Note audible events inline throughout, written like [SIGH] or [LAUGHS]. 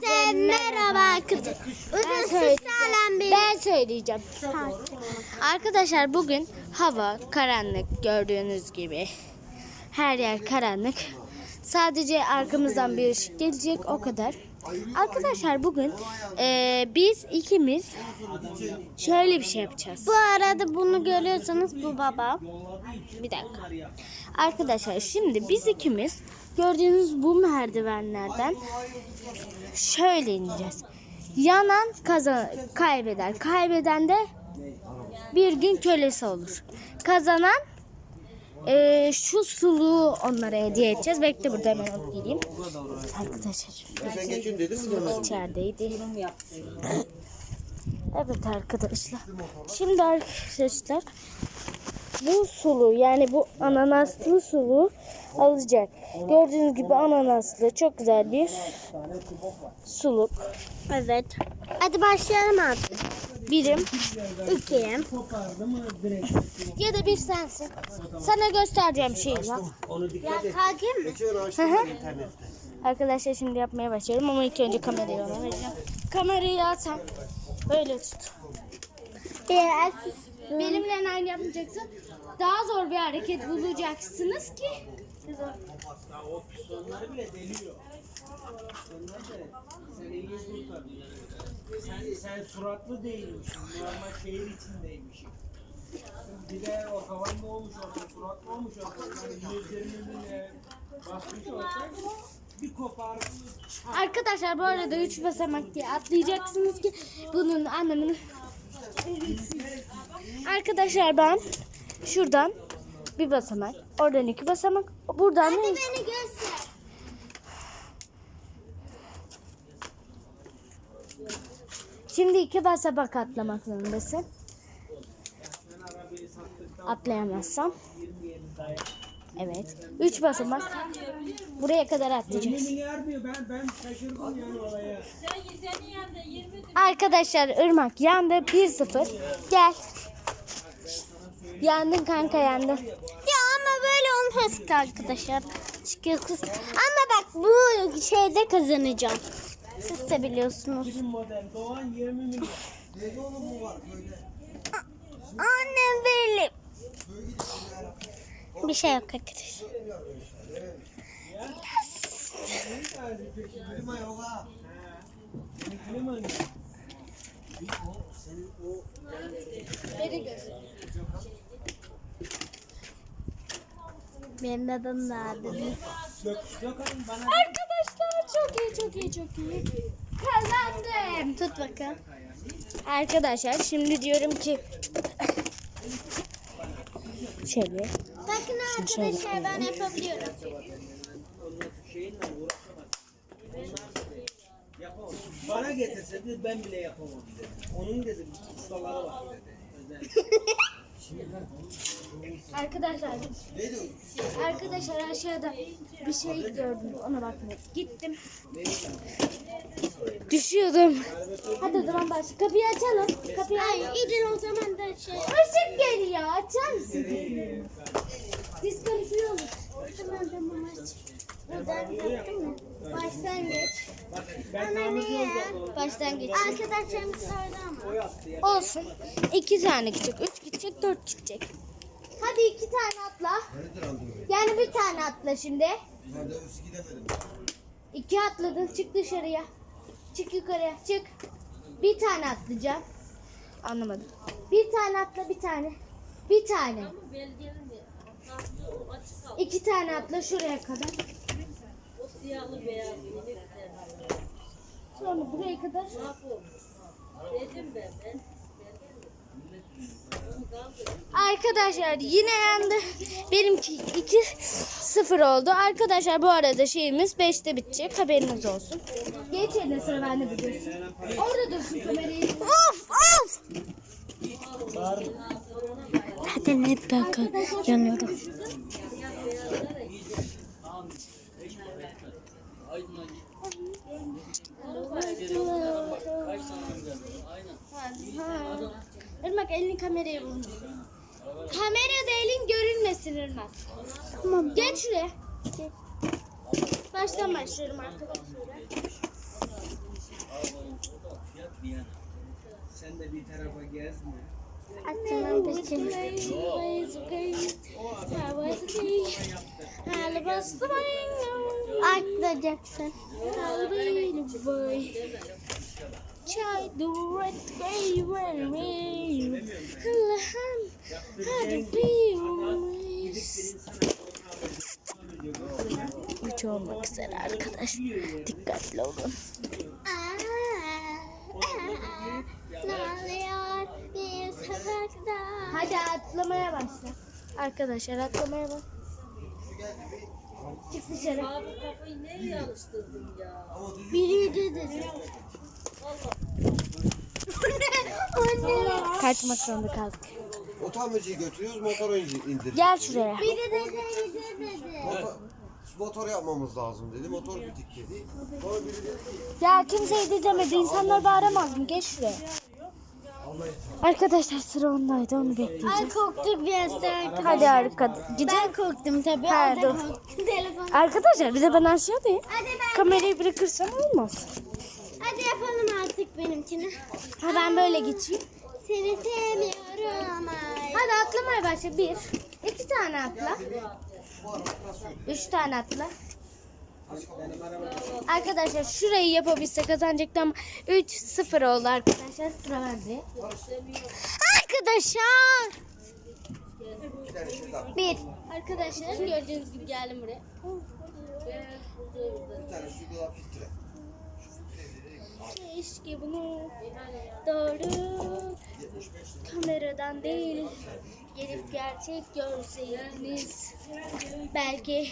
Herkese merhaba arkadaşlar. Ben. Ben söyleyeceğim. Arkadaşlar bugün hava karanlık gördüğünüz gibi. Her yer karanlık. Sadece arkamızdan bir ışık gelecek o kadar. Arkadaşlar bugün eee, biz ikimiz şöyle bir şey yapacağız. Bu arada bunu görüyorsanız bu baba. Bir dakika. Arkadaşlar şimdi biz ikimiz gördüğünüz bu merdivenlerden şöyle ineceğiz. Yanan kazan kaybeder. Kaybeden de bir gün kölesi olur. Kazanan eee, şu suluğu onlara hediye edeceğiz. Bekle burada hemen alıp geleyim. Arkadaşlar Sen geçin mi? içerideydi. Evet arkadaşlar. Şimdi arkadaşlar bu sulu yani bu ananaslı sulu alacak. Gördüğünüz gibi ananaslı çok güzel bir suluk. Evet. Hadi başlayalım artık. Birim İki. ya da bir sensin. Sana göstereceğim şey var. Ya takip mi? Arkadaşlar şimdi yapmaya başlıyorum ama ilk önce kamerayı ona vereceğim. Kamerayı al sen. Böyle tut. Biraz. Benimle aynı yapmayacaksın. Daha zor bir hareket bulacaksınız ki. O Sen, sen suratlı değilmişsin. Normal şehir içindeymişsin. Bir de o havan ne olmuş orada, suratlı olmuş orada. Yani yüzlerinin önüne basmış olsak bir kopar. Arkadaşlar bu arada üç basamak diye atlayacaksınız ki bunun anlamını Arkadaşlar ben şuradan bir basamak, oradan iki basamak, buradan da Beni göster. Şimdi iki basamak atlamak zorundasın. Atlayamazsam. Evet. Üç basamak. Buraya kadar olaya. Arkadaşlar ırmak yandı 1-0. Gel. Yandın kanka yandın. Ya ama böyle olmaz ki arkadaşlar. Çıkıyorsunuz. Ama bak bu şeyde kazanacağım. Siz de biliyorsunuz. Bizim model Doğan 20 milyon. Annem böyle. Bir şey yok arkadaşlar. Benim adım da bana Arkadaşlar çok iyi çok iyi çok iyi. Kazandım. Tut bakalım. Arkadaşlar şimdi diyorum ki şöyle Bakın arkadaşlar ben yapabiliyorum. Bana getirse dedi ben bile yapamam dedi. Onun dedi ustaları var dedi. [LAUGHS] Arkadaşlar arkadaşlar aşağıda bir şey gördüm ona bakmaya gittim. Düşüyordum. Hadi o zaman baş kapıyı açalım. Kapıyı Ay İdil o zaman da şey. Işık geliyor. Açar mısın? Diskalifiye olur. Tamam tamam aç. Buradan baktın mı? Başlangıç. Ben tamirci olacağım. Başlangıç. Arkadaşlarım sordu ama. Olsun. İki tane gidecek. Üç gidecek. Dört gidecek. Hadi iki tane atla. Yani bir tane atla şimdi. İki atladın. Çık dışarıya. Çık yukarıya. Çık. Bir tane atlayacağım. Anlamadım. Bir tane atla bir tane. Bir tane. İki tane atla şuraya kadar. Sonra buraya kadar. Arkadaşlar yine yandı. Benimki 2-0 oldu. Arkadaşlar bu arada şeyimiz 5'te bitecek. Haberiniz olsun. Geç eline sıra bende biliyorsun. Orada dursun kamerayı. Of of. Zaten hep ben yanıyorum. Irmak elini kameraya vurmuş. Kamerada elin görünmesin Irmak. Tamam. Geç şuraya. Geç. Baştan başlıyorum arkadaşlar. Sen de bir tarafa gezme. Akşam biçim. Atlayacaksın. Atlayacaksın. Çay duret gay ver Allah'ım hadi büyümüş. Üç olmak üzere arkadaş. Dikkatli olun. Hadi atlamaya başla. Arkadaşlar atlamaya bak. Çık dışarı. Biri dedi. Anne. Kaçmak zorunda kaldık. O tamirciyi götürüyoruz motor önce indir. Gel şuraya. Biri dedi, biri dedi. Motor, motor yapmamız lazım dedi. Motor bitik dedi. Sonra biri dedi ki Ya kimse de demedi. İnsanlar bağıramaz mı? Geç şuraya. Arkadaşlar sıra ondaydı. Onu Ay bekleyeceğiz. korktuk bir sen. Hadi arkadaş. Gidin. Ben korktum tabii. Telefon. Arkadaşlar bir de ben aşağıdayım. Hadi ben. Kamerayı bırakırsam olmaz. Hadi yapalım artık benimkini. Ha ben böyle geçeyim. Seni sevmiyorum ay. Hadi atlamaya başla. Bir. iki tane atla. Üç tane atla. Arkadaşlar şurayı yapabilse kazanacaktı ama 3-0 oldu arkadaşlar. Sıra bende. Arkadaşlar. bir. Arkadaşlar gördüğünüz gibi geldim buraya. Bir tane şu filtre. Keşke bunu doğru kameradan değil gelip gerçek görseydiniz. Belki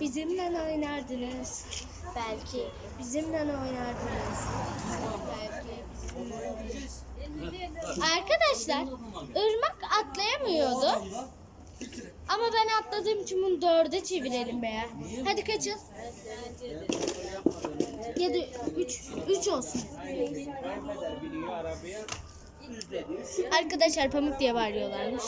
bizimle oynardınız. Belki bizimle oynardınız. Belki bizimle Arkadaşlar ırmak atlayamıyordu. Ama ben atladığım için bunu dörde çevirelim be ya. Hadi kaçın. Ya da üç, üç olsun. Arkadaşlar pamuk diye bağırıyorlarmış.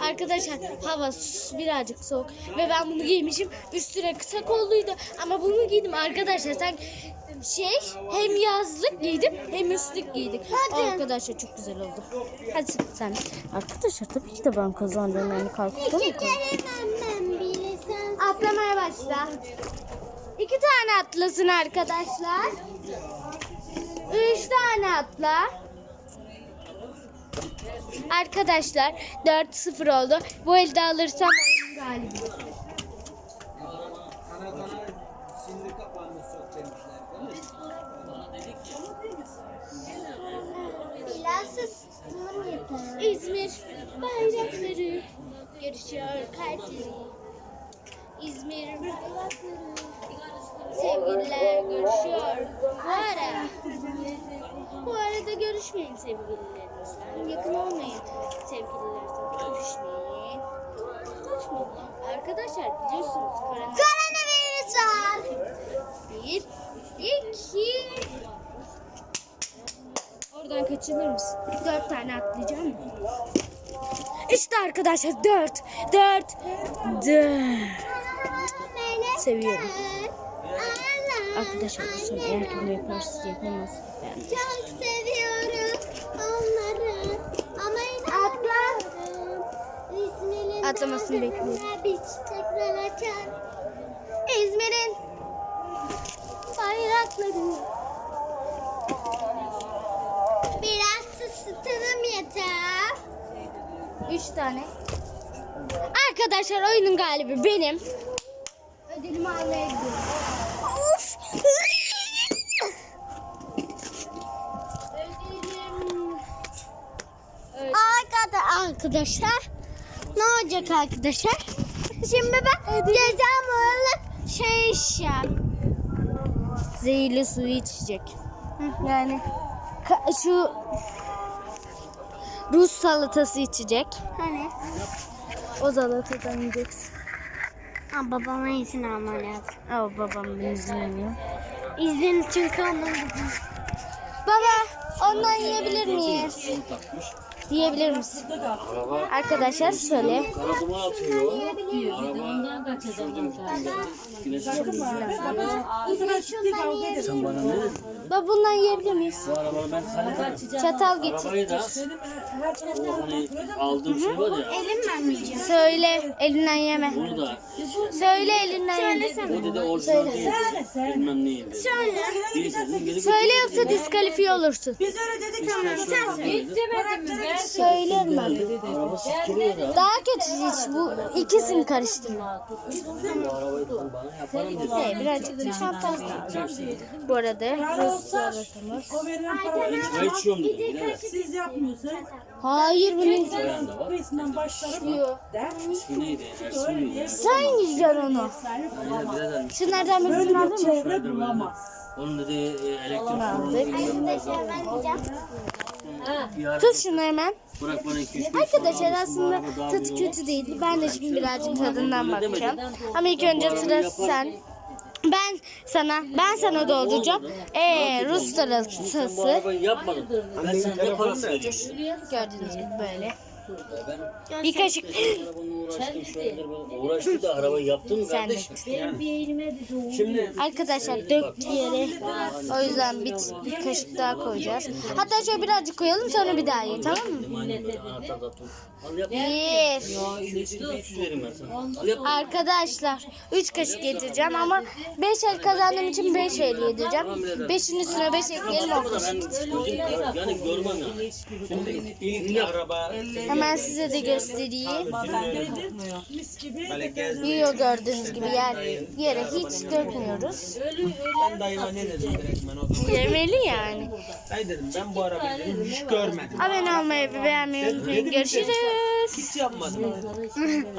Arkadaşlar hava birazcık soğuk ve ben bunu giymişim. Üstüne kısa kolluydu ama bunu giydim arkadaşlar. Sen şey hem yazlık giydim hem üstlük giydik. Arkadaşlar çok güzel oldu. Hadi sen. Arkadaşlar tabii ki de ben kazanacağım yani kalkıp da mı. Atlamaya başla. İki tane atlasın arkadaşlar. Üç tane atla. Arkadaşlar 4-0 oldu. Bu elde alırsam oyun bayrakları görüşüyor kalpleri. İzmir bayrakları sevgililer görüşüyor. Bu ara bu arada görüşmeyin sevgililerinizle. Yakın olmayın sevgililerinize. Görüşmeyin. Görüşmeyin. Arkadaşlar biliyorsunuz korona. Koronavirüs var. Bir, iki. Oradan kaçınır mısın? Dört tane atlayacağım mı? İşte arkadaşlar dört. Dört. Dört. Seviyorum. Arkadaşlar bu son eğer ki bunu yaparsanız yapamaz. Çok seviyorum onları. Ama inanmıyorum. İzmir'in Atlamasını bekliyorum. Bir çiçekler açar. İzmir'in bayrakları. Biraz ısıtırım yeter. Üç tane. Arkadaşlar oyunun galibi benim. Ödülümü almaya gidiyorum. Of. Ödülüm. Arkadaşlar. Ne olacak arkadaşlar? [LAUGHS] Şimdi ben cezam olarak şey içeceğim. Zehirli suyu içecek. Yani şu Rus salatası içecek. Hani? O salatadan yiyeceksin. Ha, babama izin alman lazım. Aa, babam beni izlemiyor. İzin çünkü onun Baba ondan yiyebilir miyiz? Diyebilir misin? Arkadaşlar şöyle. Kara duman atıyor. Araba sürdüm. Güneş çıkıyor. Sen bana ne dedin? Baba bundan yiyebilir miyiz? Bu arabayı ben halledemem. Çatal getir. Arabayı da hani aldığım şey var ya. Söyle elinden yeme. Da Söyle elinden yeme. o dedi orijinal değil. Bilmem neyim dedi. Söyle. Söyle yoksa diskalifiye olursun. Biz öyle dedik ama sen ben. Sıkılıyor da. Daha kötü hiç bu ikisini karıştırma. Şey, birazcık da şantaj. Bu arada Rus salatamız. içiyorum siz yapmıyorsunuz. Hayır bunun. Kıyısından başlarım. yiyor. İsmi neydi? Sen yiyeceksin onu. Şunlardan birisini aldın mı? Onun dedi e, elektrik sorunu. Ben diyeceğim. Bir ara Tut şunu hemen. bırak bana 2 3 Arkadaşlar aslında tadı kötü değil. Ben de şimdi birazcık tadından bakacağım. Ama ilk önce sıra sen. Ben sana ben sana dolduracağım. Ee Rus salatası. Ben sana parası vereceğim? gördüğünüz gibi böyle. Bir kaşık. Şöyledir böyle. Uğraştım da arabayı yaptım mı Sen de. kardeşim? Şimdi Arkadaşlar döktü yere. O yüzden bir, bir kaşık daha koyacağız. Hatta şöyle birazcık koyalım sonra bir daha ye tamam mı? aynen böyle anahtar da tut. Al yap. Bir. 300 vereyim ben sana. Al yap. Arkadaşlar 3 kaşık getireceğim ama 5 el kazandığım için 5 el yedireceğim. 5'in üstüne 5 ekleyelim 10 Ama da kaşık. yani görmem ya. Şimdi ilk araba Hemen size de göstereyim. Mis gibi. Yiyor gördüğünüz gibi yer, yere hiç dökmüyoruz. Ben dayıma ne dedim direkt ben o zaman. Yemeli yani. Dayı dedim ben bu arabayı dedim hiç görmedim. Abone olmayı ve beğenmeyi unutmayın. Görüşürüz. Hiç yapmadım. [LAUGHS]